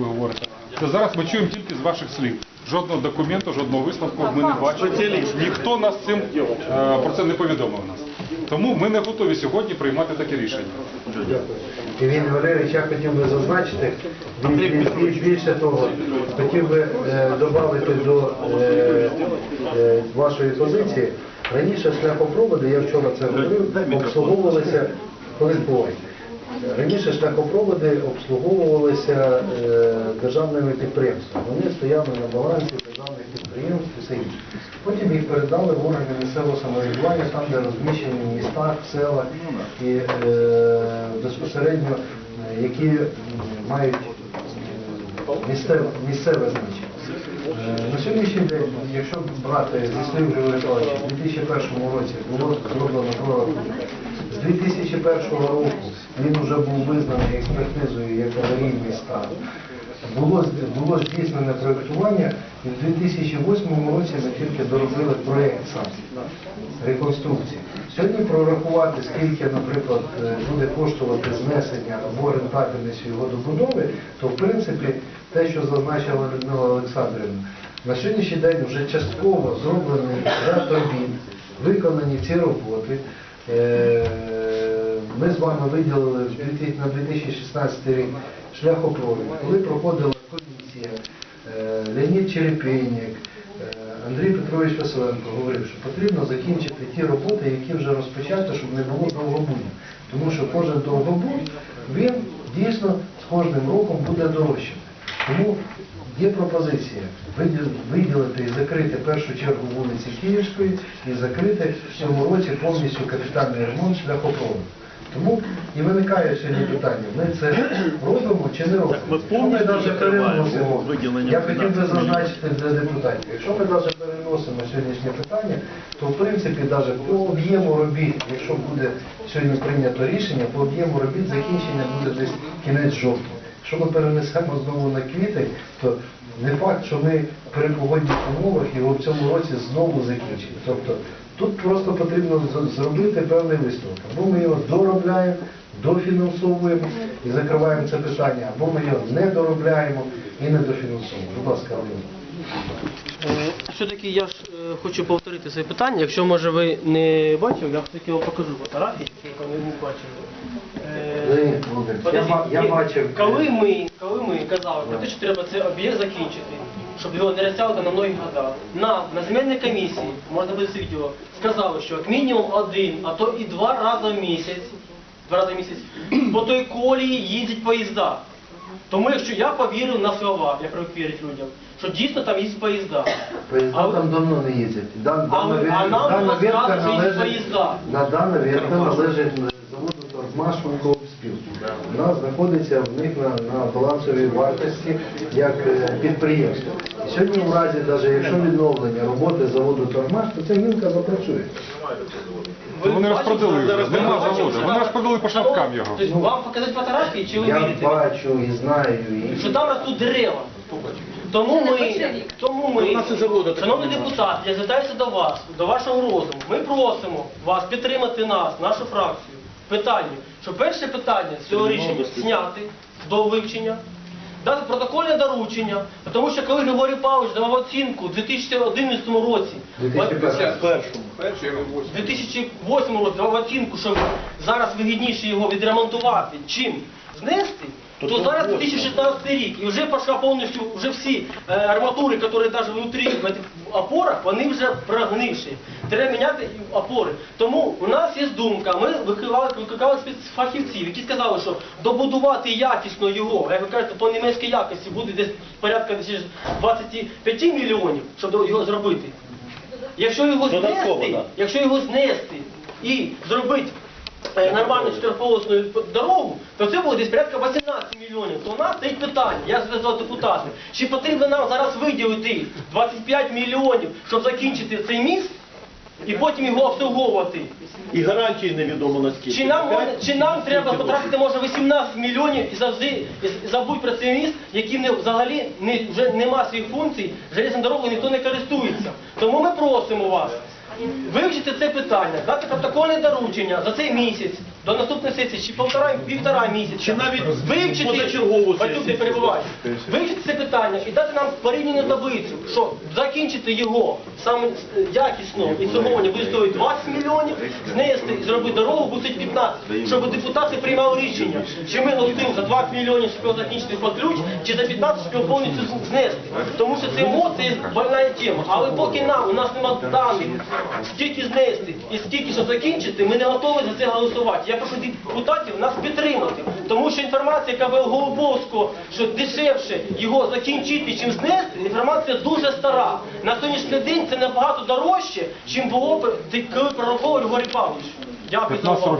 ви говорите. Це зараз ми чуємо тільки з ваших слів. Жодного документу, жодного висновку ми не бачимо. Ніхто нас цим е, про це не повідомив нас. Тому ми не готові сьогодні приймати таке рішення. Євгеній Валерійович, я хотів би зазначити, більш- більше того, хотів би е, додати до е, е, вашої позиції. Раніше шляхопроводи, я вчора це говорив, обслуговувалися, коли. Раніше шляхопроводи обслуговувалися е, державними підприємствами. Вони стояли на балансі державних підприємств і все інше. Потім їх передали в органи місцевого самоврядування, там, де розміщені в містах, в селах і е, безпосередньо, які мають місцеве, значення. Е, На сьогоднішній день, якщо брати зі слів Григорія Миколаївича, у 2001 році було зроблено прорахунок. З 2001 року він вже був визнаний експертизою як аварійний стан. Було, було здійснене проєктування, і в 2008 році ми тільки доробили проєкт сам реконструкції. Сьогодні прорахувати, скільки, наприклад, е, буде коштувати знесення або рентабельність його добудови, то в принципі те, що зазначила Людмила Олександрівна, на сьогоднішній день вже частково зроблений ряд робіт, виконані ці роботи. Е, Ми з вами виділили на 2016 рік шляхопровід, коли проходила комісія, е, Леонід Черепейник, е, Андрій Петрович Василенко говорив, що потрібно закінчити ті роботи, які вже розпочаті, щоб не було довгобудів. Тому що кожен довгобуд, він дійсно з кожним роком буде дорожчим. Тому є пропозиція виділити і закрити першу чергу вулиці Київської і закрити в цьому році повністю капітальний ремонт шляхопроводу. Тому і виникає сьогодні питання, ми це робимо чи не робимо? ми Якщо повністю навіть переносимо, Я хотів би зазначити для депутатів, якщо ми навіть переносимо сьогоднішнє питання, то в принципі навіть по об'єму робіт, якщо буде сьогодні прийнято рішення, по об'єму робіт закінчення буде десь кінець жовтня. Якщо ми перенесемо знову на квітень, то не факт, що ми при погодних умовах його в цьому році знову закінчимо. Тобто тут просто потрібно зробити певний висновок. Або ми його доробляємо, дофінансовуємо і закриваємо це питання, або ми його не доробляємо і не дофінансовуємо. Будь ласка. Е, Все-таки я ж е, хочу повторити своє питання. Якщо може ви не бачили, я все-таки вам покажу фотографії, якщо ви не бачили. Е, Я ба- я бачив. Коли ми, коли ми казали про те, що треба цей об'єкт закінчити, щоб його не розтягувати на многі года, нам на земельній комісії, можна буде це відео, сказали, що як мінімум один, а то і два рази в місяць, два рази в місяць, по той колії їздять поїзда. Тому якщо я повірив на слова, я привик вірити людям, що дійсно там їздять поїзда. Поїзда А ви- там давно не їздять. Дан- А ви- а нам дана було що їздять поїзда. на дана вірка належить заводу Торгмаш. Вона знаходиться в них на, на балансовій вартості як е, підприємство. І сьогодні в разі, навіть якщо відновлення роботи заводу Торгмаш, то ця гілка запрацює. Ви Вони бачите, розпродали вже, нема заводу. Вони розпродали по шапкам його. Тобто вам показати фотографії, чи ви Я вірите? бачу і знаю. І... Що там ростуть дерева. Тому ми, тому ми, шановні депутати, я звертаюся до вас, до вашого розуму. Ми просимо вас підтримати нас, нашу фракцію. в Питанні, що перше питання з цього рішення зняти до вивчення, дати протокольне доручення, тому що коли Григорій Павлович давав оцінку у 2011 році, 2001. у 2008 році давав оцінку, що зараз вигідніше його відремонтувати, чим знести, то зараз 2016 рік, і вже пішла повністю, вже всі е, арматури, які навіть внутрі в опорах, вони вже прогнивші. Треба міняти опори. Тому у нас є думка, ми викликали, викликали спецфахівців, які сказали, що добудувати якісно його, як ви кажете, по німецькій якості буде десь порядка десь 25 мільйонів, щоб його зробити. Якщо його знести, якщо його знести і зробити нормальну чотириполосну дорогу, то це буде десь порядка 18 мільйонів. То у нас стоїть питання, я зв'язав депутатів, чи потрібно нам зараз виділити 25 мільйонів, щоб закінчити цей міст і потім його обслуговувати. І гарантії невідомо наскільки. Чи нам, П'ять? чи нам треба потратити може 18 мільйонів і завжди і забудь про цей міст, який не, взагалі не, вже нема своїх функцій, железною дорогою ніхто не користується. Тому ми просимо вас вивчити це питання, дати протокольне доручення за цей місяць до наступної сесії, чи півтора, півтора місяця, Чи навіть вивчити, позачергову не сесію. вивчити це питання і дати нам порівняну таблицю, що закінчити його саме е, якісно і сьогодні буде стоїть 20 мільйонів, знести і зробити дорогу буде стоїть 15, щоб депутати приймали рішення, чи ми голосуємо за 20 мільйонів, щоб його закінчити під ключ, чи за 15, щоб його повністю знести. Тому що це емоції больна тема. Але поки нам, у нас немає даних, скільки знести і скільки що закінчити, ми не готові за це голосувати. Я прошу депутатів нас підтримати. Тому що інформація, яка була у Голубовського, що дешевше його закінчити, чим знести, інформація дуже стара. На сьогоднішній день це набагато дорожче, чим було, б, коли прораховував Григорій Павлович. Дякую за увагу.